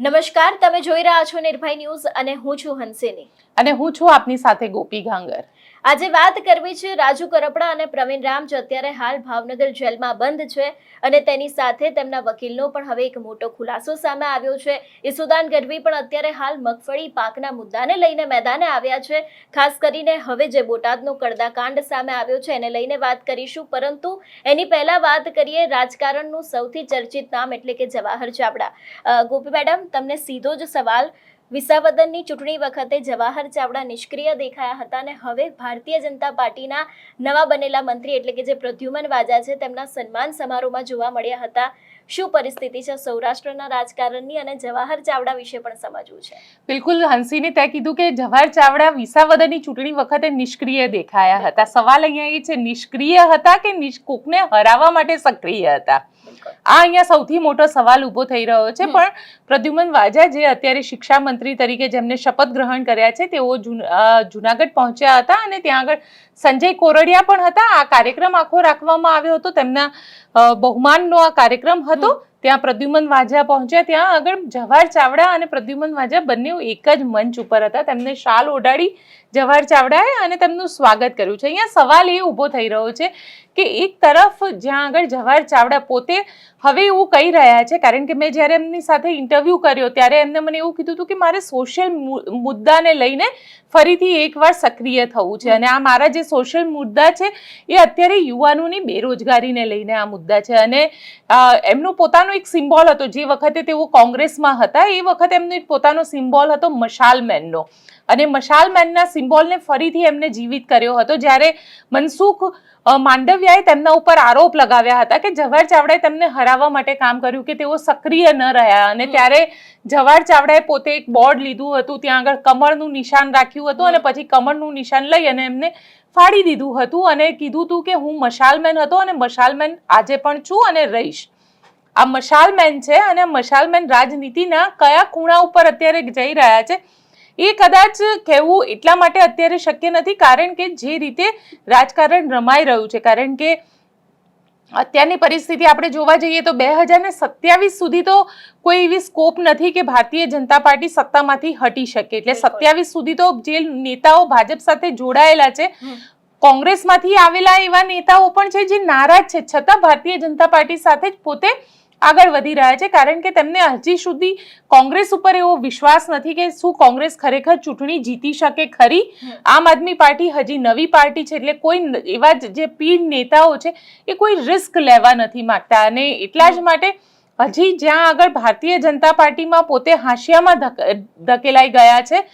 નમસ્કાર, તમે જોઈ રહ્યા છો નિર્ભય ન્યૂઝ અને હું છું હંસિની. અને હું છું આપની સાથે ગોપી ગાંગર આજે વાત કરવી છે રાજુ કરપડા અને પ્રવીણ રામ, જે અત્યારે હાલ ભાવનગર જેલમાં બંધ છે અને તેની સાથે તેમના વકીલનો પણ હવે એક મોટો ખુલાસો સામે આવ્યો છે. ઈસુદાન ગઢવી પણ અત્યારે હાલ મગફળી પાકના મુદ્દાને લઈને મેદાને આવ્યા છે. ખાસ કરીને હવે જે બોટાદનો કડદાકાંડ સામે આવ્યો છે એને લઈને વાત કરીશું. પરંતુ એની પહેલાં વાત કરીએ રાજકારણનું સૌથી ચર્ચિત નામ એટલે કે જવાહર ચાવડા. ગોપી મેડમ, તમને સીધો જ સવાલ વિસાવદનની ચૂંટણી વખતે જવાહર ચાવડા નિષ્ક્રિય દેખાયા હતા અને હવે ભારતીય જનતા પાર્ટીના નવા બનેલા મંત્રી એટલે કે જે પ્રદ્યુમન વાજા છે, તેમના સન્માન સમારોહમાં જોવા મળ્યા હતા. શું પરિસ્થિતિ છે સૌરાષ્ટ્રના રાજકારણની અને જવાહર ચાવડા વિશે પણ સમજવું છે? બિલકુલ હંસીને તે કીધું કે જવાહર ચાવડા વિસાવદરની ચૂંટણી વખતે નિષ્ક્રિય દેખાયા હતા. સવાલ અહીંયા એ છે નિષ્ક્રિય હતા કે કોકને હરાવવા માટે સક્રિય હતા? આ અહીંયા સૌથી મોટો સવાલ ઊભો થઈ રહ્યો છે પણ પ્રદ્યુમન વાજા જે અત્યારે શિક્ષા મંત્રી તરીકે જેમને શપથ ગ્રહણ કર્યા છે તેઓ જુનાગઢ પહોંચ્યા હતા અને ત્યાં આગળ સંજય કોરડિયા પણ હતા. આ કાર્યક્રમ આખો રાખવામાં આવ્યો હતો. તેમના બહુમાનનો આ કાર્યક્રમ હતો. ત્યાં પ્રદ્યુમન વાજા પહોંચ્યા. ત્યાં આગળ જવાહર ચાવડા અને પ્રદ્યુમન વાજા બંને એક જ મંચ ઉપર હતા. તેમને શાલ ઓઢાડી જવાહર ચાવડાએ અને તેમનું સ્વાગત કર્યું છે. અહીંયા સવાલ એ ઊભો થઈ રહ્યો છે કે એક તરફ જ્યાં આગળ જવાહર ચાવડા પોતે હવે એવું કહી રહ્યા છે, કારણ કે મેં જ્યારે એમની સાથે ઇન્ટરવ્યૂ કર્યો, ત્યારે એમને મને એવું કીધું હતું કે મારે સોશિયલ મુદ્દાને લઈને ફરીથી એકવાર સક્રિય થવું છે. અને આ મારા જે સોશિયલ મુદ્દા છે, એ અત્યારે યુવાનોની બેરોજગારીને લઈને આ મુદ્દા છે. અને એમનો પોતાનો એક સિમ્બોલ હતો. જે વખતે તેઓ કોંગ્રેસમાં હતા, એ વખતે એમનો એક પોતાનો સિમ્બોલ હતો મશાલ મેનનો અને મશાલ મેનના સિમ્બોલને ફરીથી એમને જીવિત કર્યો હતો. જ્યારે મનસુખ માંડવિયાએ તેમના ઉપર આરોપ લગાવ્યા હતા કે જવાહર ચાવડાએ તેમને હરાવવા માટે કામ કર્યું કે તેઓ સક્રિય ન રહ્યા. અને ત્યારે જવાહર ચાવડાએ પોતે એક બોર્ડ લીધું હતું ત્યાં આગળ કમળનું નિશાન રાખ્યું હતું અને પછી કમળનું નિશાન લઈ અને એમને ફાડી દીધું હતું અને કીધું હતું કે હું મશાલમેન હતો અને મશાલમેન આજે પણ છું અને રહીશ. આ મશાલમેન છે અને મશાલમેન રાજનીતિના કયા ખૂણા ઉપર અત્યારે જઈ રહ્યા છે એ કદાચ કહેવું એટલા માટે અત્યારે શક્ય નથી કારણ કે જે રીતે રાજકારણ રમાઈ રહ્યું છે કારણ કે અત્યારની પરિસ્થિતિ આપણે જોવા જઈએ તો બે હજાર ને સત્યાવીસ સુધી તો કોઈ એવી સ્કોપ નથી કે ભારતીય જનતા પાર્ટી સત્તામાંથી હટી શકે. એટલે સત્યાવીસ સુધી તો જે નેતાઓ ભાજપ સાથે જોડાયેલા છે કોંગ્રેસમાંથી આવેલા એવા નેતાઓ પણ છે જે નારાજ છે. છતાં ભારતીય જનતા પાર્ટી સાથે જ પોતે આગળ વધી રહ્યા છે કારણ કે તેમને હજી સુધી કોંગ્રેસ ઉપર એવો વિશ્વાસ નથી કે શું કોંગ્રેસ ખરેખર ચૂંટણી જીતી શકે ખરી. આમ આદમી પાર્ટી હજી નવી પાર્ટી છે એટલે કોઈ એવા જ જે પીઢ નેતાઓ છે એ કોઈ રિસ્ક લેવા નથી માંગતા. અને એટલા જ માટે હજી જ્યાં આગળ ભારતીય જનતા પાર્ટીમાં પોતે હાંસિયામાં ધક- ધકેલાઈ ગયા છે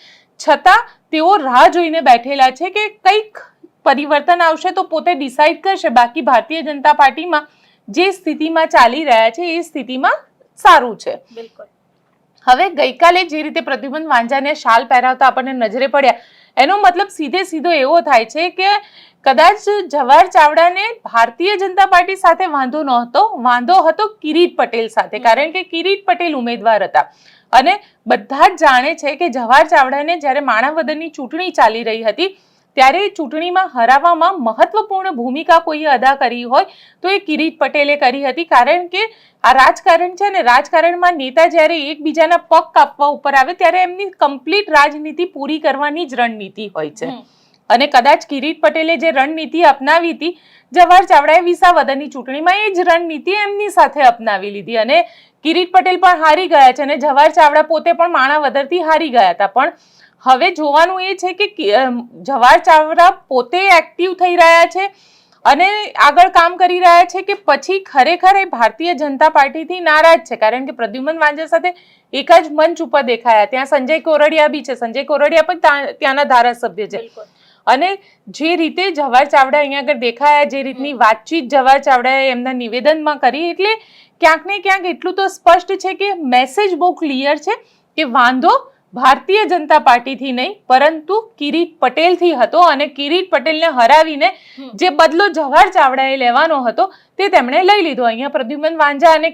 છતાં તેઓ રાહ જોઈને બેઠેલા છે કે કંઈક પરિવર્તન આવશે તો પોતે ડિસાઈડ કરશે. બાકી ભારતીય જનતા પાર્ટીમાં જે સ્થિતિમાં ચાલી રહ્યા છે એ સ્થિતિમાં સારું છે. બિલકુલ. હવે ગઈકાલે જે રીતે પ્રદ્યુમન વાંજાને શાલ પહેરાવતા આપણને નજરે પડ્યા એનો મતલબ સીધે સીધો એવો થાય છે કે કદાચ જવાહર ચાવડાને ભારતીય જનતા પાર્ટી સાથે વાંધો નહોતો વાંધો હતો કિરીટ પટેલ સાથે કારણ કે કિરીટ પટેલ ઉમેદવાર હતા. અને બધા જ જાણે છે કે જવાહર ચાવડાને જ્યારે માણાવદરની ચૂંટણી ચાલી રહી હતી ત્યારે ચૂંટણીમાં હરાવવામાં મહત્વપૂર્ણ ભૂમિકા કોઈએ અદા કરી હોય તો એ કિરીટ પટેલે કરી હતી. કારણ કે આ રાજકારણ છે ને રાજકારણમાં નેતા જ્યારે એકબીજાના પગ કાપવા ઉપર આવે ત્યારે એમની કમ્પ્લીટ રાજનીતિ પૂરી કરવાની જ રણનીતિ હોય છે. અને કદાચ કિરીટ પટેલે જે રણનીતિ અપનાવી હતી જવાહર ચાવડાએ વિસાવદરની ચૂંટણીમાં એ જ રણનીતિ એમની સાથે અપનાવી લીધી. અને કિરીટ પટેલ પણ હારી ગયા છે અને જવાહર ચાવડા પોતે પણ માણાવદરથી હારી ગયા હતા. પણ હવે જોવાનું એ છે કે જવાહર ચાવડા પોતે એક્ટિવ થઈ રહ્યા છે અને આગળ કામ કરી રહ્યા છે કે પછી ખરેખર એ ભારતીય જનતા પાર્ટીથી નારાજ છે. કારણ કે પ્રદ્યુમન વાંજા સાથે એક જ મંચ ઉપર દેખાયા. ત્યાં સંજય કોરડિયા બી છે. સંજય કોરડિયા પણ ત્યાં- ત્યાંના ધારાસભ્ય છે. અને જે રીતે જવાહર ચાવડા અહીંયા આગળ દેખાયા જે રીતની વાતચીત જવાહર ચાવડાએ એમના નિવેદનમાં કરી એટલે ક્યાંક ને ક્યાંક એટલું તો સ્પષ્ટ છે કે મેસેજ બહુ ક્લિયર છે કે વાંધો ભારતીય જનતા પાર્ટીથી નહીં પરંતુ કિરીટ પટેલથી હતો અને કિરીટ પટેલને હરાવીને જે બદલો જવાહર ચાવડાએ લેવાનો હતો તે તેમણે લઈ લીધો. અહીંયા પ્રદ્યુમન વાંજા અને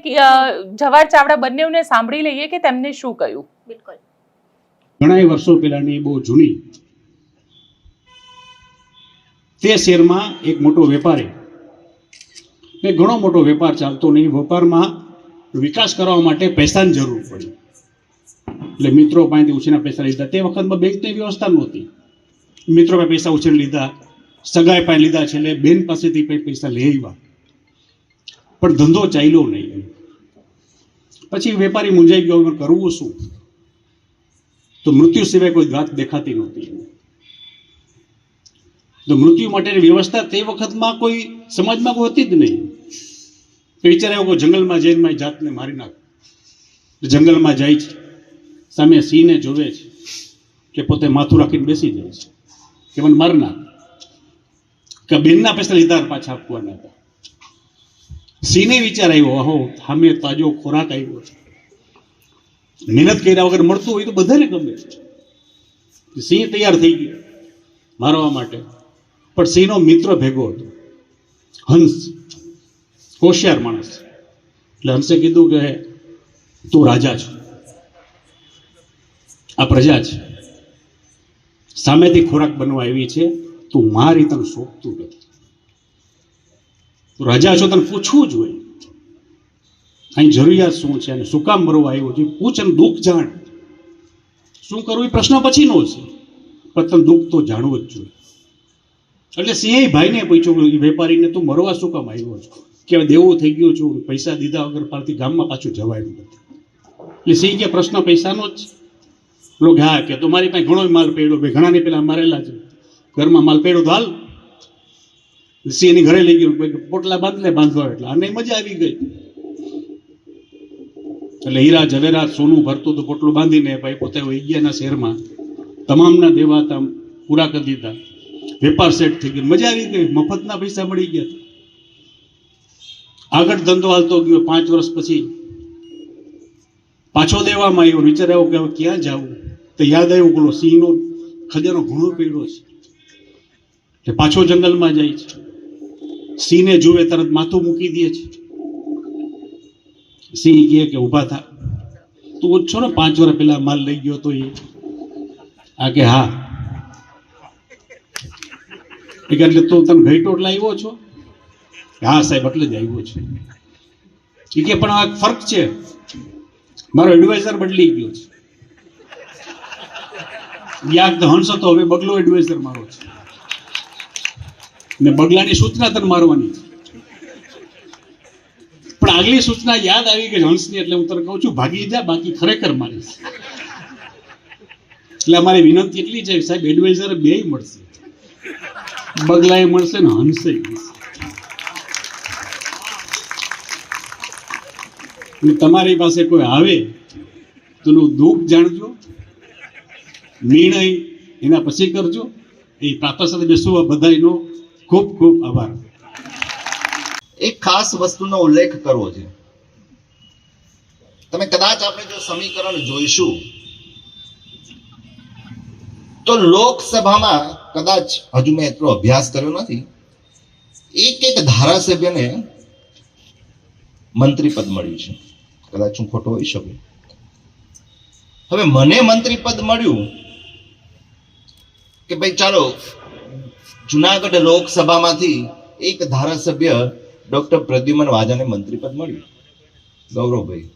જવાહર ચાવડા બંનેઓને સાંભળી લઈએ કે તેમને શું કહ્યું. બિલકુલ. ઘણા વર્ષો પહેલાની બહુ જૂની. તે શહેરમાં એક મોટો વેપારી. ને ઘણો મોટો વેપાર ચાલતો નહીં. વેપારમાં વિકાસ કરવા માટે પૈસાની જરૂર પડી. એટલે મિત્રો પાસેથી ઉછીના પૈસા લીધા. તે વખતમાં બેંકની વ્યવસ્થા નહોતી. મિત્રો પાસે પૈસા ઉછીને લીધા. સગાઈ પાસે લીધા. છે એટલે બેન પાસેથી પૈસા લઈ આવ્યા. પણ ધંધો ચાલ્યો નહીં પછી વેપારી મૂંઝાઈ ગયો કરવું શું? તો મૃત્યુ સિવાય કોઈ ગાત દેખાતી નહોતી તો મૃત્યુ માટેની વ્યવસ્થા તે વખતમાં કોઈ સમાજમાં હતી જ નહીં. તો કે જંગલમાં જઈને મારી જાતને મારી નાખ. જંગલમાં જાય છે. સામે સિંહને જોવે છે કે પોતે માથું રાખીને બેસી જાય છે. કે મને માર નાખ કે બેનના પૈસા લીધા પાછા આપવાના હતા. સિંહને વિચાર આવ્યો અહો સામે તાજો ખોરાક આવ્યો છે. મહેનત કર્યા વગર મળતું હોય તો બધાને ગમે સિંહ તૈયાર થઈ ગયો મારવા માટે. પણ સિંહનો મિત્ર ભેગો હતો. હંસ, હોશિયાર માણસ. એટલે હંસે કીધું કે, તું રાજા છો. આ પ્રજા છે. સામેથી ખોરાક બનવા આવી છે. તું મારી તને શોભતું નથી. રાજા છો તને પૂછવું જોઈએ અહીં જરૂરિયાત શું છે અને શું કામ મરવા આવ્યો છે? પૂછ અને દુઃખ જાણ. શું કરવું એ પ્રશ્ન પછીનો છે. પણ દુઃખ તો જાણવું જ જોઈએ. એટલે સિંહ ભાઈને પૂછ્યું વેપારીને, તું મરવા શું કામ આવ્યો છો? કે હવે દેવું થઈ ગયું છું. પૈસા દીધા વગર પારથી ગામમાં પાછું જવાયું નથી એટલે સિંહ કે, પ્રશ્ન પૈસાનો જ લોકો, હા, કે તો મારી પાસે ઘણો માલ પડ્યો, ભાઈ, ઘણાને પેલા મારેલા છે. ઘરમાં માલ પડ્યો તો હાલ. સિંહની ઘરે લઈ ગયો પોટલા બાંધલે બાંધવા એટલે અને મજા આવી ગઈ. એટલે હીરા ઝવેરા સોનું ભરતું તો પોટલું બાંધીને ભાઈ પોતે વહી ગયાના શહેરમાં તમામના દેવા તામ પૂરા કરી દીધા. વેપાર સેટ થઈ ગયો, મજા આવી ગઈ, મફતના પૈસા મળી ગયા. આગળ ધંધો હાલતો ગયો, પાંચ વર્ષ પછી પાછો દેવામાં આવ્યો, વિચાર આવ્યો કે ક્યાં જવું? તો યાદ આવ્યું પેલો સિંહનો ખજાનો ઘણો પીડો છે. એટલે પાછો જંગલમાં જાય છે. સિંહને જુએ, તરત માથું મૂકી દે છે. સિંહ કહે કે, ઊભા થા. તું ઓછો ને? પાંચ વર્ષ પહેલા માલ લઈ ગયો તો એ. આ કે, હા. એટલે તું તમે ઘઈટો લાવ્યો છો? હા, સાહેબ, એટલે જ આવ્યો છે. એ કે, પણ આ ફરક છે. મારો એડવાઇઝર બદલી ગયો છે. યાદ હંસ હતો હવે બગલો એડવાઇઝર મારો છે. ને બગલાની સૂચના તને મારવાની પણ આગલી સૂચના યાદ આવી ગઈ હંસની, એટલે હું તને કહું છું, ભાગી જા, બાકી ખરેખર મારીશ. એટલે અમારી વિનંતી એટલી છે, સાહેબ એડવાઇઝર બે મળશે. બગલાએ મળશે ને હંસે તમારી પાસે કોઈ આવે તો દુઃખ જાણજો. નિર્ણય એના પછી કરજો. એ પ્રાપ્ત સાથે બેસવા બધાનો ખૂબ ખૂબ આભાર. એક ખાસ વસ્તુનો ઉલ્લેખ કરવો છે. તમે કદાચ આપણે જો સમીકરણ જોઈશું, તો લોકસભામાં કદાચ હજુ મેં એટલો અભ્યાસ કર્યો નથી. એક એક ધારાસભ્યને મંત્રી પદ મળ્યું છે. કદાચ હું ખોટો હોઈ શકું. હવે મને મંત્રી પદ મળ્યું કે ભાઈ ચાલો, જુનાગઢ લોકસભામાંથી એક ધારાસભ્ય ડોક્ટર પ્રદ્યુમન વાજાને મંત્રીપદ મળ્યું. ગૌરવભાઈ.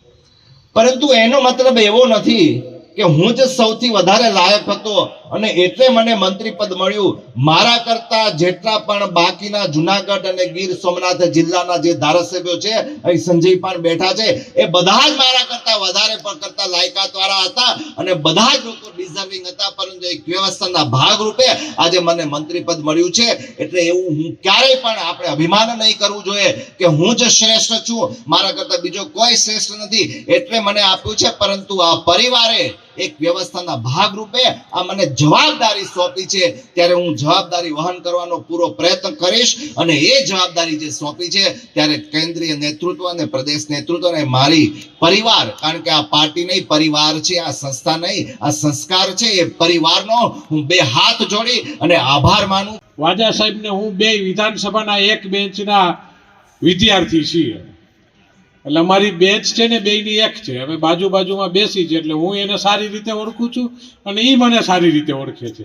પરંતુ એનો મતલબ એવો નથી કે હું જ સૌથી વધારે લાયક હતો અને એટલે મને મંત્રી પદ મળ્યું. મારા કરતા જેટલા પણ બાકીના જુનાગઢ અને ગીર સોમનાથ જિલ્લાના જે ધારાસભ્યો છે, અહીં સંજય પણ બેઠા છે, એ બધા જ મારા કરતા વધારે કરતા લાયકાત વાળા હતા અને બધા જ લોકો ડિઝર્વિંગ હતા, પરંતુ એક વ્યવસ્થાના ભાગરૂપે આજે મને મંત્રી પદ મળ્યું છે. એટલે એવું હું ક્યારેય પણ આપણે અભિમાન નહીં કરવું જોઈએ કે હું જ શ્રેષ્ઠ છું. મારા કરતા બીજો કોઈ શ્રેષ્ઠ નથી. એટલે મને આપ્યું છે, પરંતુ આ પરિવારે એક વ્યવસ્થાના ભાગરૂપે આ મને જવાબદારી સોંપી છે. ત્યારે હું જવાબદારી વહન કરવાનો પૂરો પ્રયત્ન કરીશ અને એ જવાબદારી જે સોંપી છે, ત્યારે કેન્દ્રીય નેતૃત્વ અને પ્રદેશ નેતૃત્વ અને મારી પરિવાર, કારણ કે આ પાર્ટી નહીં, પરિવાર છે, આ સંસ્થા નહીં, આ સંસ્કાર છે, એ પરિવારનો હું બે હાથ જોડી અને આભાર માનું. વાજા સાહેબને હું બે વિધાનસભાના એક બેન્ચના વિદ્યાર્થી છીએ. એટલે અમારી બેચ છે ને બેયની એક છે. અમે બાજુ બાજુમાં બેસી છે, એટલે હું એને સારી રીતે ઓળખું છું અને એ મને સારી રીતે ઓળખે છે.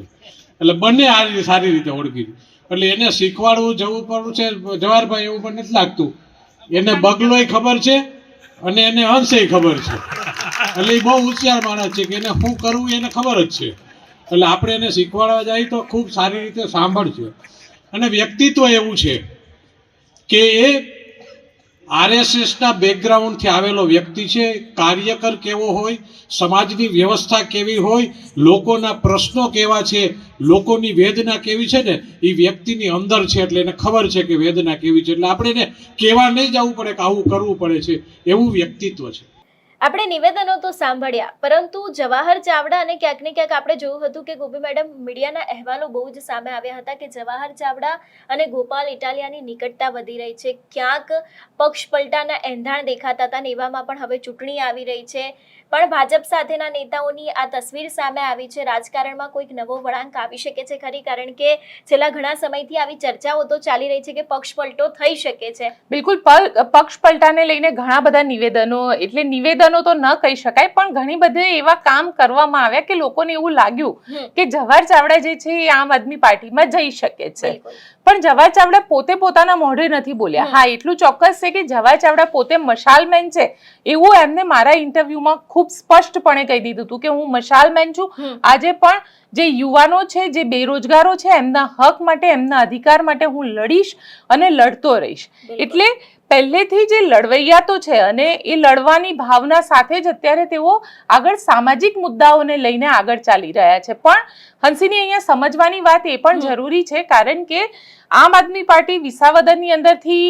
એટલે બંને સારી સારી રીતે ઓળખી. એટલે એને શીખવાડવું જવું પડવું છે, જવાહરભાઈ, એવું પણ નથી લાગતું. એને બગલોય ખબર છે અને એને અંશે ખબર છે. એટલે એ બહુ હોશિયાર માણસ છે કે એને શું કરવું એને ખબર જ છે. એટલે આપણે એને શીખવાડવા જાય તો ખૂબ સારી રીતે સાંભળશે. અને વ્યક્તિત્વ એવું છે કે એ આરએસએસના બેકગ્રાઉન્ડથી આવેલો વ્યક્તિ છે, કાર્યકર કેવો હોય, સમાજની વ્યવસ્થા કેવી હોય, લોકોના પ્રશ્નો કેવા છે, લોકોની વેદના કેવી છે ને, એ વ્યક્તિની અંદર છે એટલે એને ખબર છે કે વેદના કેવી છે. એટલે આપણે એને કહેવા નહીં જવું પડે કે આવું કરવું પડે છે. એવું વ્યક્તિત્વ છે. આપણે નિવેદનો તો સાંભળ્યા, પરંતુ જવાહર ચાવડા અને ક્યાંક ને ક્યાંક આપણે જોયું હતું કે ગોપી મેડમ મીડિયાના અહેવાલો બહુ જ સામે આવ્યા હતા કે જવાહર ચાવડા અને ગોપાલ ઇટાલિયાની નિકટતા વધી રહી છે. ક્યાંક પક્ષ પલટાના એંધાણ દેખાતા હતા ને એવામાં પણ હવે ચૂંટણી આવી રહી છે. પણ ભાજપ સાથેના નેતાઓની આ તસવીર સામે આવી છે. રાજકારણમાં કોઈક નવો વળાંક આવી શકે છે ખરી કારણ કે છેલ્લા ઘણા સમયથી આવી ચર્ચાઓ તો ચાલી રહી છે કે પક્ષ પલટો થઈ શકે છે. બિલકુલ પક્ષ પલટાને લઈને ઘણા બધા નિવેદનો એટલે નિવેદનો તો ન કહી શકાય પણ ઘણી બધી એવા કામ કરવામાં આવ્યા કે લોકોને એવું લાગ્યું કે જવાહર ચાવડા જે છે એ આમ આદમી પાર્ટીમાં જઈ શકે છે. પણ જવાહર ચાવડા પોતે પોતાના મોઢે નથી બોલ્યા. હા એટલું ચોક્કસ છે કે જવાહર ચાવડા પોતે મશાલમેન છે. એવું એમને મારા ઇન્ટરવ્યુમાં ખૂબ સ્પષ્ટપણે કહી દીધું હતું કે હું મશાલમેન છું. આજે પણ જે યુવાનો છે જે બેરોજગારો છે એમના હક માટે એમના અધિકાર માટે હું લડીશ અને લડતો રહીશ. એટલે પહેલેથી જે લડવૈયા તો છે અને એ લડવાની ભાવના સાથે જ અત્યારે તેઓ આગળ સામાજિક મુદ્દાઓને લઈને આગળ ચાલી રહ્યા છે. પણ હંસીની અહીંયા સમજવાની વાત એ પણ જરૂરી છે કારણ કે આમ આદમી પાર્ટી વિસાવદરની અંદરથી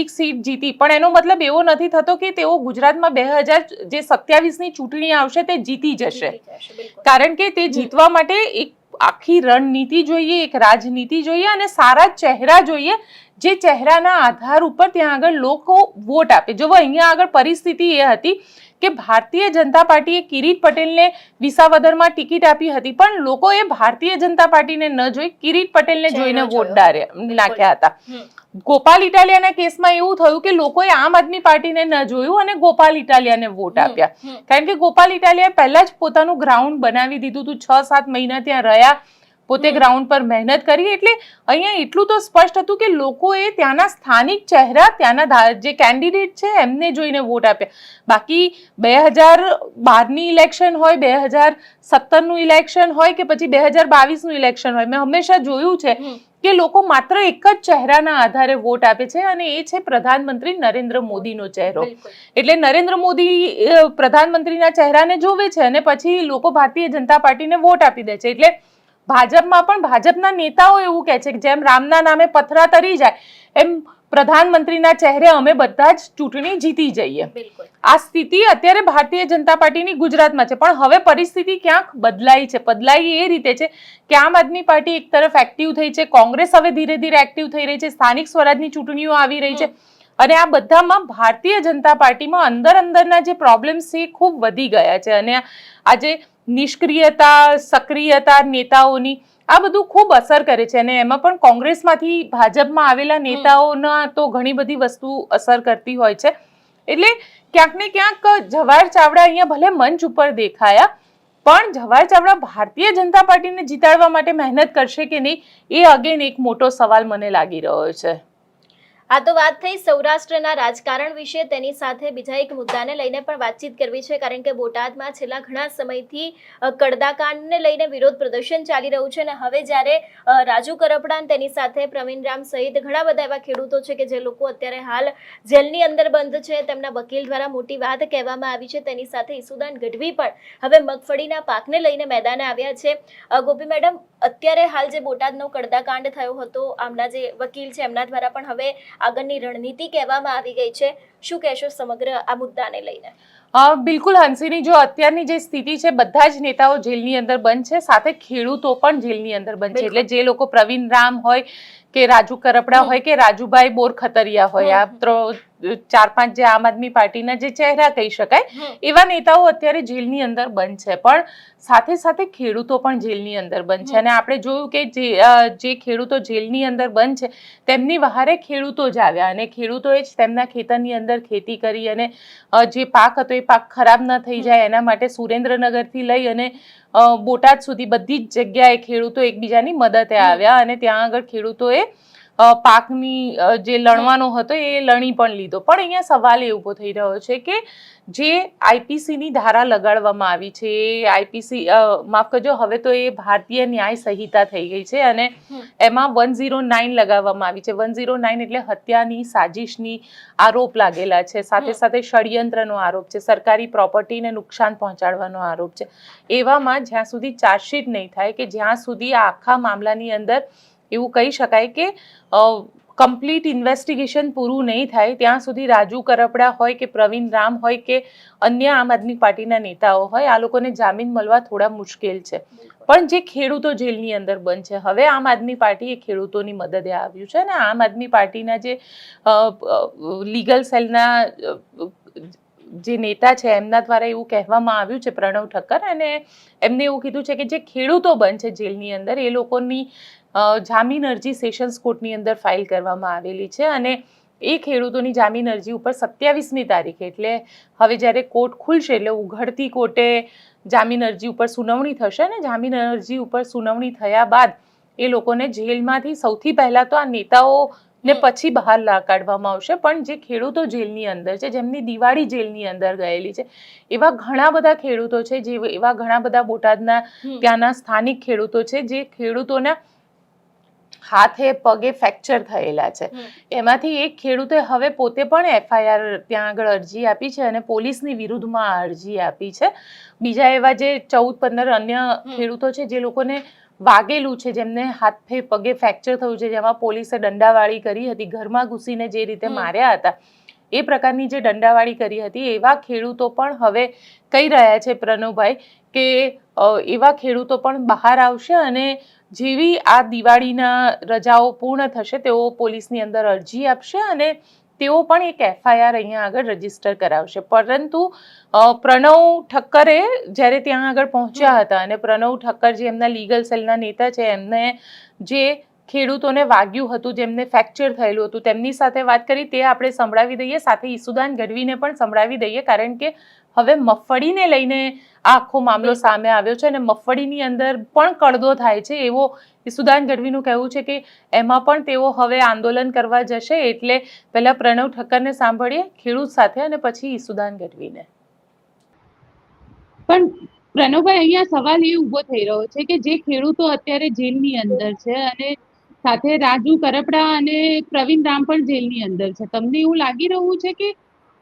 એક સીટ જીતી. પણ એનો મતલબ એવો નથી થતો કે તેઓ ગુજરાતમાં બે હજાર જે સત્યાવીસની ચૂંટણી આવશે તે જીતી જશે. કારણ કે તે જીતવા માટે એક આખી રણનીતિ જોઈએ એક રાજનીતિ જોઈએ અને સારા ચહેરા જોઈએ જે ચહેરાના આધાર ઉપર ત્યાં આગળ લોકો વોટ આપે. જો અહીંયા આગળ પરિસ્થિતિ એ હતી કે ભારતીય જનતા પાર્ટીએ કિરીટ પટેલને વિસાવદરમાં ટિકિટ આપી હતી પણ લોકોએ ભારતીય જનતા પાર્ટીને ન જોઈ કિરીટ પટેલને જોઈને વોટ નાખ્યા હતા. ગોપાલ ઇટાલિયાના કેસમાં એવું થયું કે લોકોએ આમ આદમી પાર્ટીને ન જોયું અને ગોપાલ ઇટાલિયાને વોટ આપ્યા. કારણ કે ગોપાલ ઇટાલિયાએ પહેલા જ પોતાનું ગ્રાઉન્ડ બનાવી દીધું હતું છ સાત મહિના ત્યાં રહ્યા. પોતે ગ્રાઉન્ડ પર મહેનત કરી એટલે અહીંયા એટલું તો સ્પષ્ટ હતું કે લોકોએ ત્યાંના સ્થાનિક ચહેરા ત્યાંના જે કેન્ડિડેટ છે એમને જોઈને વોટ આપ્યા. બાકી બે હજાર બારની ઇલેક્શન હોય બે હજાર સત્તરનું ઇલેક્શન હોય કે પછી બે હજાર બાવીસનું ઇલેક્શન હોય મેં હંમેશા જોયું છે કે લોકો માત્ર એક જ ચહેરાના આધારે વોટ આપે છે અને એ છે પ્રધાનમંત્રી નરેન્દ્ર મોદીનો ચહેરો. એટલે નરેન્દ્ર મોદી પ્રધાનમંત્રીના ચહેરાને જોવે છે અને પછી લોકો ભારતીય જનતા પાર્ટીને વોટ આપી દે છે. એટલે ભાજપમાં પણ ભાજપના નેતાઓ એવું કહે છે કે જેમ રામના નામે પથરા તરી જાય એમ પ્રધાનમંત્રીના ચહેરે અમે બધા જ ચૂંટણી જીતી જઈએ. આ સ્થિતિ અત્યારે ભારતીય જનતા પાર્ટીની ગુજરાતમાં છે પણ હવે પરિસ્થિતિ ક્યાંક બદલાઈ છે? બદલાઈ એ રીતે છે કે આમ આદમી પાર્ટી એક તરફ એક્ટિવ થઈ છે કોંગ્રેસ હવે ધીરે ધીરે એક્ટિવ થઈ રહી છે સ્થાનિક સ્વરાજની ચૂંટણીઓ આવી રહી છે અને આ બધામાં ભારતીય જનતા પાર્ટીમાં અંદર અંદરના જે પ્રોબ્લેમ્સ છે એ ખૂબ વધી ગયા છે. અને આજે નિષ્ક્રિયતા સક્રિયતા નેતાઓની આ બધું ખૂબ અસર કરે છે. અને એમાં પણ કોંગ્રેસમાંથી ભાજપમાં આવેલા નેતાઓના તો ઘણી બધી વસ્તુ અસર કરતી હોય છે. એટલે ક્યાંક ને ક્યાંક જવાહર ચાવડા અહીંયા ભલે મંચ ઉપર દેખાયા પણ જવાહર ચાવડા ભારતીય જનતા પાર્ટીને જીતાડવા માટે મહેનત કરશે કે નહીં એ અગેન એક મોટો સવાલ મને લાગી રહ્યો છે. આ તો વાત થઈ સૌરાષ્ટ્રના રાજકારણ વિશે. તેની સાથે બીજા એક મુદ્દાને લઈને પણ વાતચીત કરવી છે, કારણ કે બોટાદમાં છેલ્લા ઘણા સમયથી કડદાકાંડને લઈને વિરોધ પ્રદર્શન ચાલી રહ્યું છે અને હવે જ્યારે રાજુ કરપડા તેની સાથે, પ્રવીણ રામ સહિત ઘણા બધા એવા ખેડૂતો છે કે જે લોકો અત્યારે હાલ જેલની અંદર બંધ છે. તેમના વકીલ દ્વારા મોટી વાત કહેવામાં આવી છે. તેની સાથે ઈસુદાન ગઢવી પણ હવે મગફળીના પાકને લઈને મેદાને આવ્યા છે. ગોપી મેડમ, અત્યારે હાલ જે બોટાદનો કડદાકાંડ થયો હતો, આમના જે વકીલ છે, એમના દ્વારા પણ હવે આગળની રણનીતિ કહેવામાં આવી ગઈ છે. શું કહેશો સમગ્ર આ મુદ્દાને લઈને? બિલકુલ હંસીની જો અત્યારની જે સ્થિતિ છે બધા જ નેતાઓ જેલની અંદર બંધ છે સાથે ખેડૂતો પણ જેલની અંદર બંધ છે. એટલે જે લોકો પ્રવીણ રામ હોય કે રાજુ કરપડા હોય કે રાજુભાઈ બોરખતરિયા હોય. આ. ચાર પાંચ જે આમ આદમી પાર્ટીના જે ચહેરા કહી શકાય એવા નેતાઓ અત્યારે જેલની અંદર બંધ છે. પણ સાથે સાથે ખેડૂતો પણ જેલની અંદર બંધ છે. અને આપણે જોયું કે જે ખેડૂતો જેલની અંદર બંધ છે તેમની વહારે ખેડૂતો જ આવ્યા. અને ખેડૂતોએ જ તેમના ખેતરની અંદર ખેતી કરી અને જે પાક હતો એ પાક ખરાબ ન થઈ જાય. એના માટે સુરેન્દ્રનગરથી લઈ અને બોટાદ સુધી બધી જ જગ્યાએ ખેડૂતો એકબીજાની મદદે આવ્યા અને ત્યાં આગળ ખેડૂતોએ પાકની જે લણવાનો હતો એ લણી પણ લીધો. પણ અહીંયા સવાલ એ ઊભો થઈ રહ્યો છે કે જે આઈપીસીની ધારા લગાડવામાં આવી છે એ આઈપીસી માફ કરજો હવે તો એ ભારતીય ન્યાય સંહિતા થઈ ગઈ છે અને એમાં વન ઝીરો નાઇન લગાવવામાં આવી છે. વન ઝીરો નાઇન એટલે હત્યાની સાજિશની આરોપ લાગેલા છે. સાથે સાથે ષડયંત્રનો આરોપ છે. સરકારી પ્રોપર્ટીને નુકસાન પહોંચાડવાનો આરોપ છે. એવામાં જ્યાં સુધી ચાર્જશીટ નહીં થાય કે જ્યાં સુધી આ આખા મામલાની અંદર એવું કહી શકાય કે કમ્પ્લીટ ઇન્વેસ્ટિગેશન પૂરું નહીં થાય. ત્યાં સુધી રાજુ કરપડા હોય કે પ્રવીણ રામ હોય કે અન્ય આમ આદમી પાર્ટીના નેતાઓ હોય, આ લોકોને જામીન મળવા થોડા મુશ્કેલ છે. પણ જે ખેડૂતો જેલની અંદર બંધ છે, હવે આમ આદમી પાર્ટી એ ખેડૂતોની મદદે આવ્યું છે અને આમ આદમી પાર્ટીના જે લીગલ સેલના જે નેતા છે, એમના દ્વારા એવું કહેવામાં આવ્યું છે પ્રણવ ઠક્કર અને એમને એવું કીધું છે કે જે ખેડૂતો બંધ છે જેલની અંદર, એ લોકોની જામીન અરજી સેશન્સ કોર્ટની અંદર ફાઇલ કરવામાં આવેલી છે અને એ ખેડૂતોની જામીન અરજી ઉપર સત્યાવીસમી તારીખે. એટલે હવે જ્યારે કોર્ટ ખુલશે, એટલે ઉઘડતી કોર્ટે જામીન અરજી ઉપર સુનાવણી થશે અને જામીન અરજી ઉપર સુનાવણી થયા બાદ એ લોકોને જેલમાંથી સૌથી પહેલાં તો આ નેતાઓ ને પછી બહાર કાઢવામાં આવશે. પણ જે ખેડૂતો જેલની અંદર છે જેમની દિવાળી જેલની અંદર ગયેલી છે એવા ઘણા બધા ખેડૂતો છે જે એવા ઘણા બધા બોટાદના ત્યાંના સ્થાનિક ખેડૂતો છે જે ખેડૂતોના હાથે પગે ફ્રેક્ચર થયેલા છે. એમાંથી એક ખેડૂતે હવે પોતે પણ એફઆઈઆર ત્યાં આગળ અરજી આપી છે અને પોલીસની વિરુદ્ધમાં અરજી આપી છે. બીજા એવા જે ચૌદ પંદર અન્ય ખેડૂતો છે જે લોકોને વાગેલું છે જેમને હાથે પગે ફ્રેક્ચર થયું છે જેમાં પોલીસે દંડાવાળી કરી હતી ઘરમાં ઘૂસીને જે રીતે માર્યા હતા એ પ્રકારની જે દંડાવાળી કરી હતી એવા ખેડૂતો પણ હવે કહી રહ્યા છે પ્રણવભાઈ કે એવા ખેડૂતો પણ બહાર આવશે અને જેવી આ દિવાળીના રજાઓ પૂર્ણ થશે તેઓ પોલીસની અંદર અરજી આપશે અને તેઓ પણ એક એફઆઈઆર અહીંયા આગળ રજિસ્ટર કરાવશે. પરંતુ પ્રણવ ઠક્કરે જ્યારે ત્યાં આગળ પહોંચ્યા હતા અને પ્રણવ ઠક્કર જે એમના લીગલ સેલના નેતા છે એમને જે ખેડૂતોને વાગ્યું હતું જેમને ફ્રેક્ચર થયેલું હતું તેમની સાથે વાત કરી તે આપણે સંભળાવી દઈએ. સાથે ઈસુદાન ગઢવીને પણ સંભળાવી દઈએ કારણ કે હવે મગફળીને લઈને આખો મામલો સામે આવ્યો છે અને મગફળીની અંદર પણ કડદો થાય છે એવો ઈસુદાન ગઢવીનું કહેવું છે કે એમાં પણ તેઓ હવે આંદોલન કરવા જશે એટલે પહેલા પ્રણવ ઠક્કરને સાંભળીએ, ખેડૂત સાથે અને પછી ઈસુદાન ગઢવીને. પણ પ્રણવભાઈ, અહીંયા સવાલ એ ઊભો થઈ રહ્યો છે કે જે ખેડૂતો અત્યારે જેલની અંદર છે અને સાથે રાજુ કરપડા અને પ્રવીણ રામ પણ જેલની અંદર છે. તમને એવું લાગી રહ્યું છે કે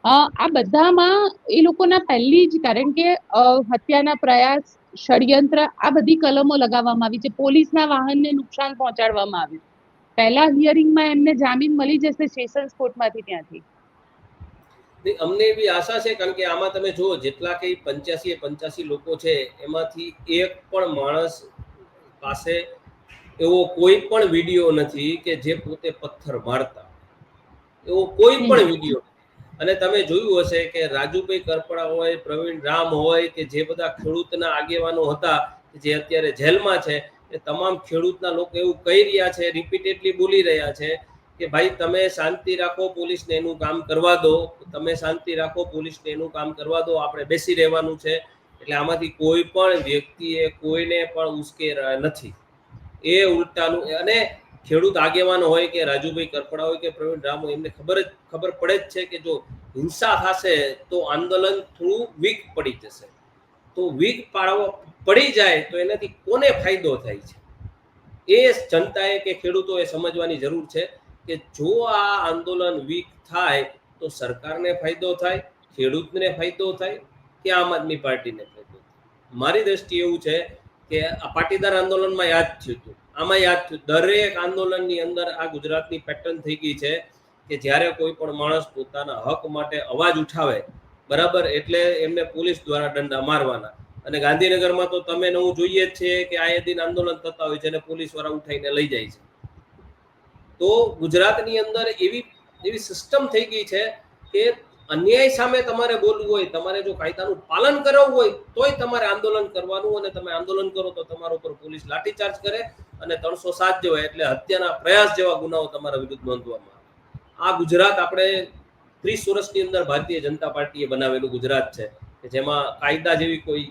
આ બધામાં એ લોકોના પહેલી જ કારણ કે હત્યાના પ્રયાસ ષડયંત્ર આ બધી કલમો લગાવવામાં આવી છે. પોલીસના વાહનને નુકસાન પહોંચાડવામાં આવ્યું. પહેલા હિયરિંગમાં એમને જામીન મળી જશે સેશન્સ કોર્ટમાંથી ત્યાંથી. અમને એવી આશા છે કારણ કે આમાં તમે જુઓ જેટલા કે પંચ્યાસી પંચ્યાસી લોકો છે એમાંથી એક પણ માણસ પાસે એવો કોઈ પણ વીડિયો નથી કે જે પોતે પથ્થર મારતા. એવો કોઈ પણ વીડિયો અને તમે જોયું હશે કે રાજુભાઈ કરપડા હોય, પ્રવીણ રામ હોય કે જે બધા ખેડૂતના આગેવાનો હતા જે અત્યારે જેલમાં છે, એ તમામ ખેડૂતના લોકો એવું કહી રહ્યા છે, રિપીટેડલી બોલી રહ્યા છે કે ભાઈ તમે શાંતિ રાખો, પોલીસને એનું કામ કરવા દો. તમે શાંતિ રાખો, પોલીસને એનું કામ કરવા દો. આપણે બેસી રહેવાનું છે. એટલે આમાંથી કોઈ પણ વ્યક્તિએ કોઈને પણ ઉશ્કેર નથી. એ ઉલટાનું, અને ખેડૂત આગેવાનો હોય કે રાજુભાઈ કરપડા હોય કે પ્રવીણ રામ હોય એમને ખબર જ ખબર પડે જ છે કે જો હિંસા થશે તો આંદોલન થોડું વીક પડી જશે. તો વીક પાડવા પડી જાય તો એનાથી કોને ફાયદો થાય છે? એ જનતાએ કે ખેડૂતોએ સમજવાની જરૂર છે કે જો આ આંદોલન વીક થાય તો સરકારને ફાયદો થાય, ખેડૂતને ફાયદો થાય કે આમ આદમી પાર્ટીને ફાયદો થાય? મારી દ્રષ્ટિએ એવું છે કે આ પાટીદાર આંદોલનમાં યાદ થયું હતું. આમાં યાદ દરેક આંદોલનની અંદર આ ગુજરાતની પેટર્ન થઈ ગઈ છે કે જ્યારે કોઈ પણ માણસ પોતાના હક માટે અવાજ ઉઠાવે, બરાબર? એટલે એમને પોલીસ દ્વારા દંડા મારવાના. અને ગાંધીનગરમાં તો તમે નવું જોઈએ જ છે કે આ દિન આંદોલન થતા હોય છે અને પોલીસવાળા ઉઠાઈને લઈ જાય છે. તો ગુજરાતની અંદર એવી એવી સિસ્ટમ થઈ ગઈ છે કે અન્યાય સામે તમારે બોલવું હોય, તમારે જો કાયદાનું પાલન કરવું હોય, તોય તમારે આંદોલન કરવાનું અને તમે આંદોલન કરો તો તમારા ઉપર પોલીસ લાઠીચાર્જ કરે અને ત્રણસો સાત જેવા એટલે હત્યાના પ્રયાસ જેવા ગુનાઓ તમારા વિરુદ્ધ નોંધવામાં આ ગુજરાત આપણે ત્રીસ વર્ષની અંદર ભારતીય જનતા પાર્ટીએ બનાવેલું ગુજરાત છે, કે જેમાં કાયદા જેવી કોઈ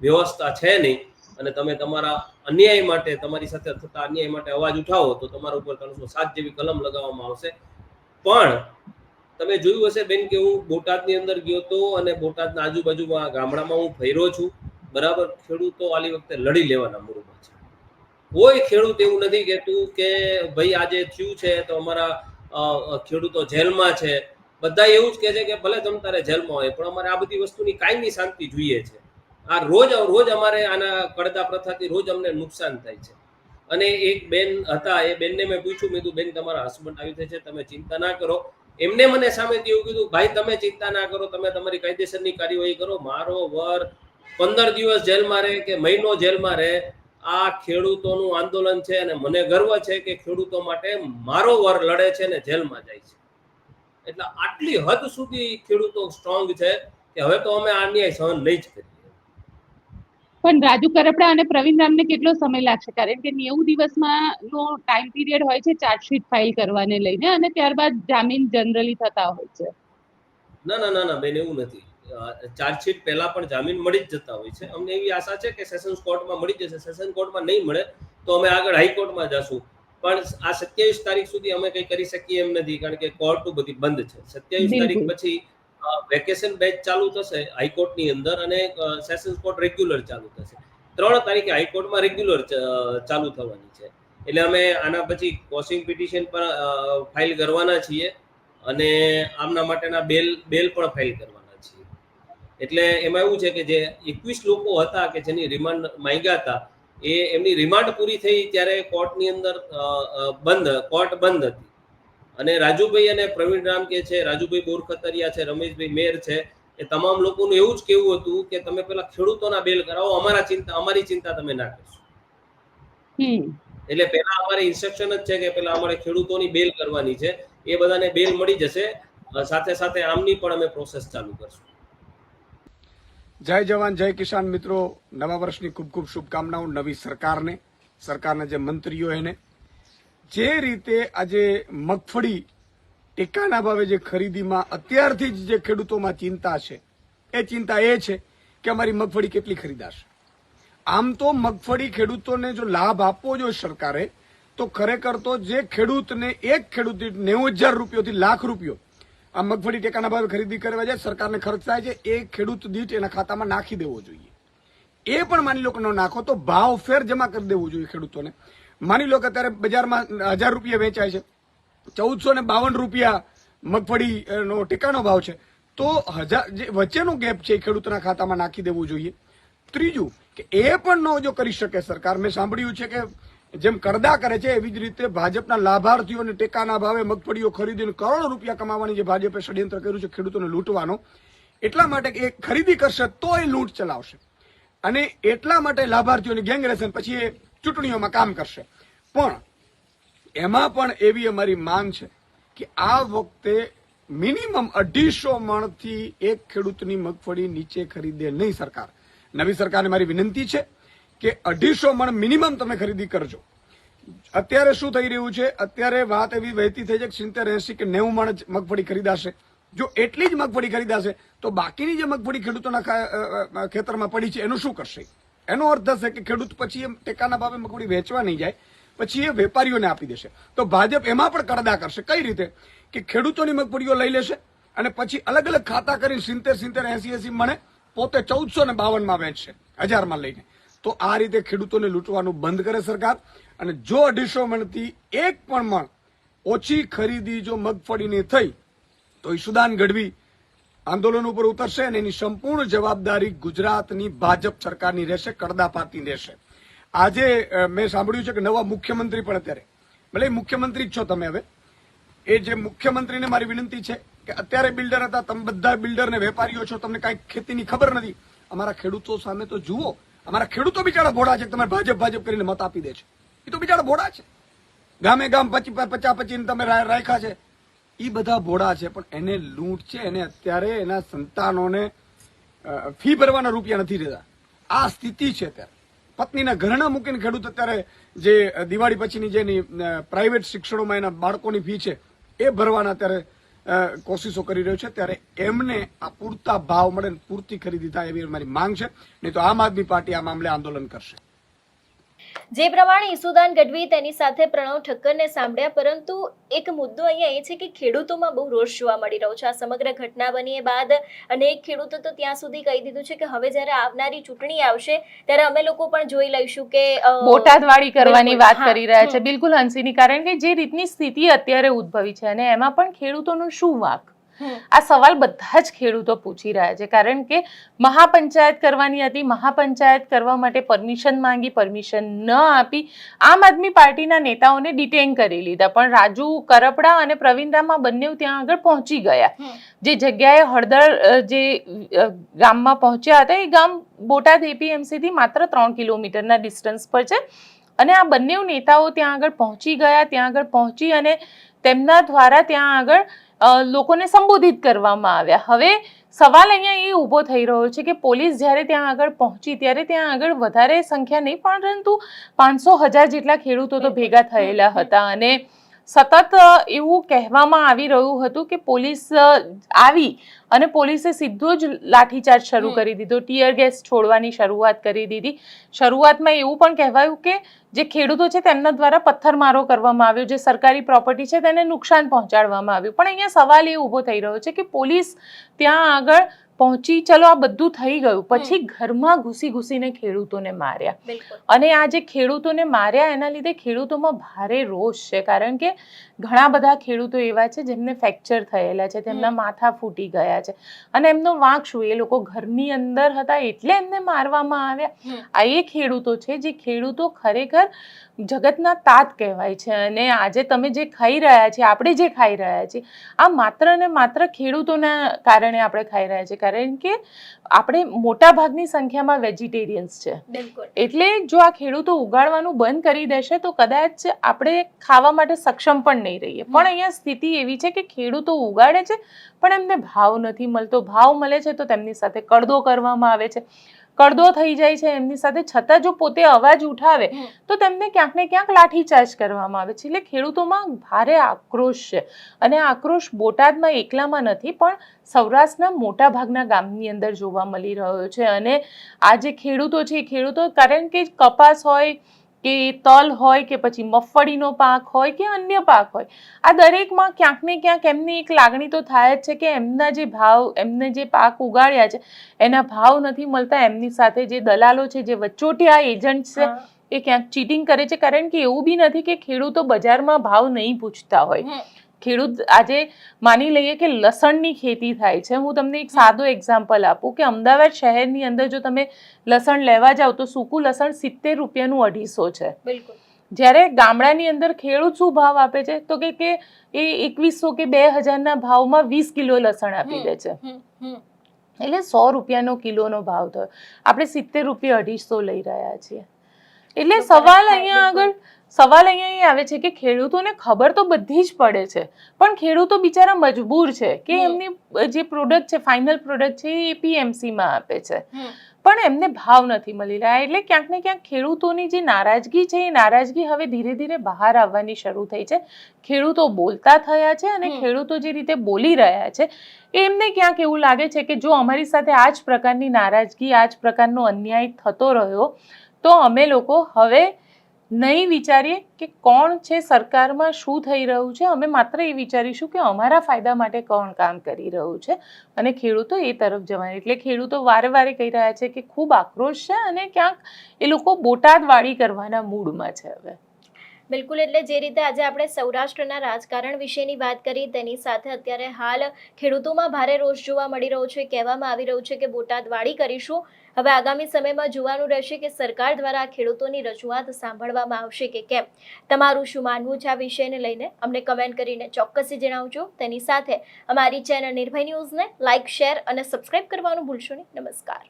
વ્યવસ્થા છે નહીં. અને તમે તમારા અન્યાય માટે, તમારી સાથે થતા અન્યાય માટે અવાજ ઉઠાવો તો તમારા ઉપર ત્રણસો સાત જેવી કલમ લગાવવામાં આવશે. પણ તમે જોયું હશે બેન કે હું બોટાદની અંદર ગયો તો અને બોટાદના આજુબાજુમાં ગામડામાં હું ફર્યો છું. બરાબર? ખેડૂતો આલી વખતે લડી લેવાના મૂડમાં છે. કોઈ ખેડૂત એવું નથી કહેતું કે ભાઈ આજે થયું છે તો અમારા ખેડૂતો જેલમાં છે. બધા એવું જ કહે છે કે ભલે તમ તારે જેલમાં હોય, પણ અમારે આ બધી વસ્તુની કાયમી શાંતિ જોઈએ છે. આ રોજ રોજ અમારે આના કડદા પ્રથાથી રોજ અમને નુકસાન થાય છે. અને એક બેન હતા, એ બેનને મેં પૂછ્યું, મેં બેન, તમારા હસબન્ડ આવી થાય છે તમે ચિંતા ના કરો. એમને મને સામેથી એવું કીધું, ભાઈ, તમે ચિંતા ના કરો, તમે તમારી કાયદેસરની કાર્યવાહી કરો. મારો વર પંદર દિવસ જેલમાં રહે કે મહિનો જેલમાં રહે આ ખેડૂતોનું આંદોલન છે અને મને ગર્વ છે કે ખેડૂતો માટે મારો વર લડે છે અને જેલમાં જાય છે. એટલે આટલી હદ સુધી ખેડૂતો સ્ટ્રોંગ છે કે હવે તો અમે અન્યાય સહન નહીં જ કરીએ. પણ રાજુ કરપડા અને પ્રવીણ રામને કેટલો સમય લાગશે? કારણ કે નેવું દિવસમાં નો ટાઈમ પીરિયડ હોય છે ચાર્જશીટ ફાઇલ કરવાને લઈને અને ત્યારબાદ જામીન જનરલી થતા હોય છે. ના ના ના ના બેન એવું નથી. ચાર્જશીટ પહેલા પણ જામીન મળી જ જતા હોય છે. અમને એવી આશા છે કે સેશન્સ કોર્ટમાં મળી જશે. સેશન કોર્ટમાં નહીં મળે તો અમે આગળ હાઈકોર્ટમાં જશું. પણ આ સત્યાવીસ તારીખ સુધી અમે કંઈ કરી શકીએ એમ નથી કારણ કે કોર્ટ બધી બંધ છે. સત્યાવીસ તારીખ પછી વેકેશન બેચ ચાલુ થશે હાઈકોર્ટની અંદર અને સેશન્સ કોર્ટ રેગ્યુલર ચાલુ થશે. ત્રણ તારીખે હાઈકોર્ટમાં રેગ્યુલર ચાલુ થવાની છે. એટલે અમે આના પછી કોસિંગ પિટિશન પણ ફાઇલ કરવાના છીએ અને આમના માટેના બેલ બેલ પણ ફાઇલ કરવાના છીએ એટલે એમાં એવું છે કે જે એકવીસ લોકો હતા કે જેની રિમાન્ડ માંગ્યા હતા એ એમની રિમાન્ડ પૂરી થઈ ત્યારે કોર્ટની અંદર બંધ કોર્ટ બંધ હતી. અને રાજુભાઈ અને પ્રવીણ રામ કે છે રાજુભાઈ બોરખતરિયા છે રમેશભાઈ મેર છે એ તમામ લોકોનું એવું જ કેવું હતું કે તમે પેલા ખેડૂતોના બેલ કરાવો અમારા ચિંતા અમારી ચિંતા તમે ના કરશો. એટલે પેલા અમારે ઇન્સ્ટ્રક્શન જ છે કે પેલા અમારે ખેડૂતોની બેલ કરવાની છે એ બધાને બેલ મળી જશે સાથે સાથે આમની પણ અમે પ્રોસેસ ચાલુ કરશું. જય જવાન, જય કિસાન મિત્રો. નવા વર્ષની ખૂબ ખૂબ શુભકામનાઓ નવી સરકારને. સરકારના જે મંત્રીઓ એને. જે રીતે આજે મગફળી ટેકાના ભાવે જે ખરીદીમાં અત્યારથી જ જે ખેડૂતોમાં ચિંતા છે, એ ચિંતા એ છે કે અમારી મગફળી કેટલી ખરીદાશે. આમ તો મગફળી ખેડૂતોને જો લાભ આપવો જોઈએ સરકારે, તો ખરેખર તો જે ખેડૂતને, એક ખેડૂત નેવું હજાર રૂપિયોથી લાખ રૂપિયો આ મગફળી ટેકાના ભાવે ખરીદી કરવા જાય સરકારને ખર્ચ થાય છે એ ખેડૂત દીઠ એના ખાતામાં નાખી દેવો જોઈએ. એ પણ માની લો કે ન નાખો તો ભાવ ફેર જમા કરી દેવું જોઈએ ખેડૂતોને. માની લો કે અત્યારે બજારમાં હજાર રૂપિયા વેચાય છે ચૌદસો ને બાવન રૂપિયા મગફળી અ, નો ટેકાનો ભાવ છે તો હજાર જે વચ્ચેનો ગેપ છે એ ખેડૂતના ખાતામાં નાખી દેવું જોઈએ. ત્રીજું કે એ પણ ન જો કરી શકે સરકાર મેં સાંભળ્યું છે કે જેમ કરદા કરે છે, એવી જ રીતે ભાજપના લાભાર્થીઓને ટેકાના ભાવે મગફળીઓ ખરીદીને કરોડો રૂપિયા કમાવાની જે ભાજપે ષડયંત્ર કર્યું છે, ખેડૂતોને લૂંટવાનો. એટલા માટે એ ખરીદી કરશે તો એ લૂંટ ચલાવશે. અને એટલા માટે લાભાર્થીઓની ગેંગ રહેશે પછી એ ચૂંટણીઓમાં કામ કરશે. પણ એમાં પણ એવી અમારી માંગ છે કે આ વખતે મિનિમમ અઢીસો મણથી એક ખેડૂતની મગફળી નીચે ખરીદે નહીં સરકાર. નવી સરકારને મારી વિનંતી છે. કે અઢીસો મણ મિનિમમ તમે ખરીદી કરજો. અત્યારે શું થઈ રહ્યું છે? અત્યારે વાત એવી વહેતી થઈ છે કે સિત્તેર એસી કે નેવું મણ મગફળી ખરીદાશે. જો એટલી જ મગફળી ખરીદાશે, તો બાકીની જે મગફળી ખેડૂતોના ખેતરમાં પડી છે, એનું શું કરશે? એનો અર્થ થશે કે ખેડૂત પછી એમ ટેકાના ભાવે મગફળી વેચવા નહીં જાય, પછી એ વેપારીઓને આપી દેશે. તો ભાજપ એમાં પણ કરદા કરશે. કઈ રીતે? કે ખેડૂતોની મગફળીઓ લઈ લેશે અને પછી અલગ અલગ ખાતા કરીને સિત્તેર સિત્તેર એસી એસી મણે પોતે ચૌદસો ને બાવનમાં વેચશે, હજારમાં લઈને. તો આ રીતે ખેડૂતોને લૂંટવાનું બંધ કરે સરકાર. અને જો અઢીસો મણથી એક પણ મણ ઓછી ખરીદી જો મગફળીની થઈ, તો ઈશુદાન ગઢવી આંદોલન ઉપર ઉતરશે અને એની સંપૂર્ણ જવાબદારી ગુજરાતની ભાજપ સરકારની રહેશે, કરદા રહેશે. આજે મેં સાંભળ્યું છે કે નવા મુખ્યમંત્રી પણ અત્યારે. ભલે મુખ્યમંત્રી જ છો તમે હવે. એ જે મુખ્યમંત્રીને મારી વિનંતી છે કે અત્યારે બિલ્ડર હતા, તમે બધા બિલ્ડર ને વેપારીઓ છો, તમને કાંઈ ખેતીની ખબર નથી. અમારા ખેડૂતો સામે તો જુઓ અમારા ખેડૂતો બિચારા ભોળા છે તમે ભાજપ ભાજપ કરીને મત આપી દે છે. એ તો બિચારા ભોળા છે. ગામે ગામ પચી પચા પચીને તમે રાખ્યા છે. એ બધા ભોળા છે, પણ એને લૂંટ છે, એને અત્યારે એના સંતાનોને ફી ભરવાના રૂપિયા નથી રહેતા. આ સ્થિતિ છે અત્યારે. પત્નીના ઘરના મૂકીને ખેડૂત અત્યારે જે દિવાળી પછીની જેની પ્રાઇવેટ શિક્ષણોમાં એના બાળકોની ફી છે, એ ભરવાના અત્યારે કોશિશો કરી રહ્યો છે, ત્યારે એમને આ પૂરતા ભાવ મળે પૂરતી ખરીદી થાય એવી મારી માંગ છે. નહીં તો આમ આદમી પાર્ટી આ મામલે આંદોલન કરશે. જે પ્રમાણે ઈસુદાન ગઢવી તેની સાથે પ્રણવ ઠક્કરને સાંભળ્યા પરંતુ એક મુદ્દો અહીંયા એ છે કે ખેડૂતોમાં બહુ રોષ જોવા મળી રહ્યો છે. આ સમગ્ર ઘટના બની એ બાદ અનેક ખેડૂતો તો ત્યાં સુધી કહી દીધું છે કે હવે જ્યારે આવનારી ચૂંટણી આવશે ત્યારે અમે લોકો પણ જોઈ લઈશું કે બોટાદવાળી કરવાની વાત કરી રહ્યા છે. બિલકુલ હંસીની કારણ કે જે રીતની સ્થિતિ અત્યારે ઉદ્ભવી છે અને એમાં પણ ખેડૂતોનો શું વાંક. આ સવાલ બધા જ ખેડૂતો પૂછી રહ્યા છે. કારણ કે મહાપંચાયત કરવાની હતી મહાપંચાયત કરવા માટે પરમિશન માંગી પરમિશન ન આપી આમ આદમી પાર્ટીના નેતાઓને ડિટેન કરી લીધા. પણ રાજુ કરપડા અને પ્રવીણ રામ બંને ત્યાં આગળ પહોંચી ગયા. જે જગ્યાએ હળદર જે ગામમાં પહોંચ્યા હતા એ ગામ બોટાદ એપીએમસી થી માત્ર ત્રણ કિલોમીટરના ડિસ્ટન્સ પર છે. અને આ બંને નેતાઓ ત્યાં આગળ પહોંચી ગયા ત્યાં આગળ પહોંચી અને તેમના દ્વારા ત્યાં આગળ લોકોને સંબોધિત કરવામાં આવ્યા. હવે સવાલ અહીંયા એ ઊભો થઈ રહ્યો છે કે પોલીસ જ્યારે ત્યાં આગળ પહોંચી, ત્યારે ત્યાં આગળ વધારે સંખ્યા નહીં પરંતુ પાંચસો હજાર જેટલા ખેડૂતો તો ભેગા થયેલા હતા. અને સતત એવું કહેવામાં આવી રહ્યું હતું કે પોલીસ આવી અને પોલીસે સીધો જ લાઠીચાર્જ શરૂ કરી દીધો. ટીયર ગેસ છોડવાની શરૂઆત કરી દીધી. શરૂઆતમાં એવું પણ કહેવાયું કે જે ખેડૂતો છે તેમના દ્વારા પથ્થરમારો કરવામાં આવ્યો જે સરકારી પ્રોપર્ટી છે તેને નુકસાન પહોંચાડવામાં આવ્યું. પણ અહીંયા સવાલ એ ઊભો થઈ રહ્યો છે કે પોલીસ ત્યાં આગળ પહોંચી ચલો આ બધું થઈ ગયું. પછી ઘરમાં ઘૂસી ઘૂસીને ખેડૂતોને માર્યા. અને આ જે ખેડૂતોને માર્યા એના લીધે ખેડૂતોમાં ભારે રોષ છે. કારણ કે ઘણા બધા ખેડૂતો એવા છે જેમને ફ્રેક્ચર થયેલા છે તેમના માથા ફૂટી ગયા છે. અને એમનો વાંક શું? એ લોકો ઘરની અંદર હતા એટલે એમને મારવામાં આવ્યા. આ એ ખેડૂતો છે જે ખેડૂતો ખરેખર જગતના તાત કહેવાય છે. અને આજે તમે જે ખાઈ રહ્યા છીએ આપણે જે ખાઈ રહ્યા છીએ આ માત્ર ને માત્ર ખેડૂતોના કારણે આપણે ખાઈ રહ્યા છીએ. કારણ કે આપણે મોટા ભાગની સંખ્યામાં વેજીટેરિયન્સ છે. એટલે જો આ ખેડૂતો ઉગાડવાનું બંધ કરી દેશે તો કદાચ આપણે ખાવા માટે સક્ષમ પણ નહીં રહીએ. પણ અહીંયા સ્થિતિ એવી છે કે ખેડૂતો ઉગાડે છે પણ એમને ભાવ નથી મળતો. ભાવ મળે છે તો તેમની સાથે કડદો કરવામાં આવે છે. કડદો થઈ જાય છે એમની સાથે છતાં જો પોતે અવાજ ઉઠાવે તો તેમને ક્યાંક ને ક્યાંક લાઠીચાર્જ કરવામાં આવે છે. એટલે ખેડૂતોમાં ભારે આક્રોશ છે. અને આક્રોશ બોટાદમાં એકલામાં નથી પણ સૌરાષ્ટ્રના મોટા ભાગના ગામની અંદર જોવા મળી રહ્યો છે. અને આ જે ખેડૂતો છે એ ખેડૂતો કારણ કે કપાસ હોય કે તલ હોય કે પછી મગફળીનો પાક હોય કે અન્ય પાક હોય આ દરેકમાં ક્યાંક ને ક્યાંક એમની એક લાગણી તો થાય જ છે કે એમના જે ભાવ એમને જે પાક ઉગાડ્યા છે એના ભાવ નથી મળતા એમની સાથે જે દલાલો છે જે વચોટિયા એજન્ટ છે એ ક્યાંક ચીટિંગ કરે છે. કારણ કે એવું બી નથી કે ખેડૂતો બજારમાં ભાવ નહીં પૂછતા હોય. ખેડૂત આજે માની લઈએ કે લસણની ખેતી થાય છે. હું તમને એક સાદો એક્ઝામ્પલ આપું કે અમદાવાદ શહેરની અંદર જો તમે લસણ લેવા જાઓ તો સૂકું લસણ સિત્તેર રૂપિયાનું અઢીસો છે. બિલકુલ. જ્યારે ગામડાની અંદર ખેડૂત શું ભાવ આપે છે? તો કે કે એ એકવીસો કે બે હજારના ભાવમાં વીસ કિલો લસણ આપી દે છે. એટલે સો રૂપિયાનો કિલોનો ભાવ થયો. આપણે સિત્તેર રૂપિયા અઢીસો લઈ રહ્યા છીએ. એટલે સવાલ અહીંયા આગળ સવાલ અહીંયા એ આવે છે કે ખેડૂતોને ખબર તો બધી જ પડે છે પણ ખેડૂતો બિચારા મજબૂર છે કે એમની જે પ્રોડક્ટ છે ફાઇનલ પ્રોડક્ટ છે એ પીએમસીમાં આપે છે. પણ એમને ભાવ નથી મળી રહ્યા એટલે ક્યાંક ને ક્યાંક ખેડૂતોની જે નારાજગી છે એ નારાજગી હવે ધીરે ધીરે બહાર આવવાની શરૂ થઈ છે. ખેડૂતો બોલતા થયા છે અને ખેડૂતો જે રીતે બોલી રહ્યા છે એમને ક્યાંક એવું લાગે છે કે જો અમારી સાથે આ જ પ્રકારની નારાજગી આ જ પ્રકારનો અન્યાય થતો રહ્યો તો અમે લોકો હવે નહીં વિચારીએ કે કોણ છે સરકારમાં શું થઈ રહ્યું છે. અમે માત્ર એ વિચારીશું કે અમારા ફાયદા માટે કોણ કામ કરી રહ્યું છે. અને ખેડૂતો એ તરફ જવાના એટલે ખેડૂતો વારે વારે કહી રહ્યા છે કે ખૂબ આક્રોશ છે અને ક્યાંક એ લોકો બોટાદ વાળી કરવાના મૂડમાં છે હવે. બિલકુલ. એટલે જે રીતે આજે આપણે સૌરાષ્ટ્રના રાજકારણ વિશેની વાત કરી, તેની સાથે અત્યારે હાલ ખેડૂતોમાં ભારે રોષ જોવા મળી રહ્યો છે. કહેવામાં આવી રહ્યું છે કે બોટાદ વાડી કરીશું. હવે આગામી સમયમાં જોવાનું રહેશે કે સરકાર દ્વારા ખેડૂતોની રજૂઆત સાંભળવામાં આવશે કે કેમ? તમારું શું માનવું છે આ વિષયને લઈને? અમને કમેન્ટ કરીને ચોક્કસથી જણાવજો. તેની સાથે અમારી ચેનલ નિર્ભય ન્યૂઝને લાઇક, શેર અને સબસ્ક્રાઇબ કરવાનું ભૂલશો નહીં. નમસ્કાર.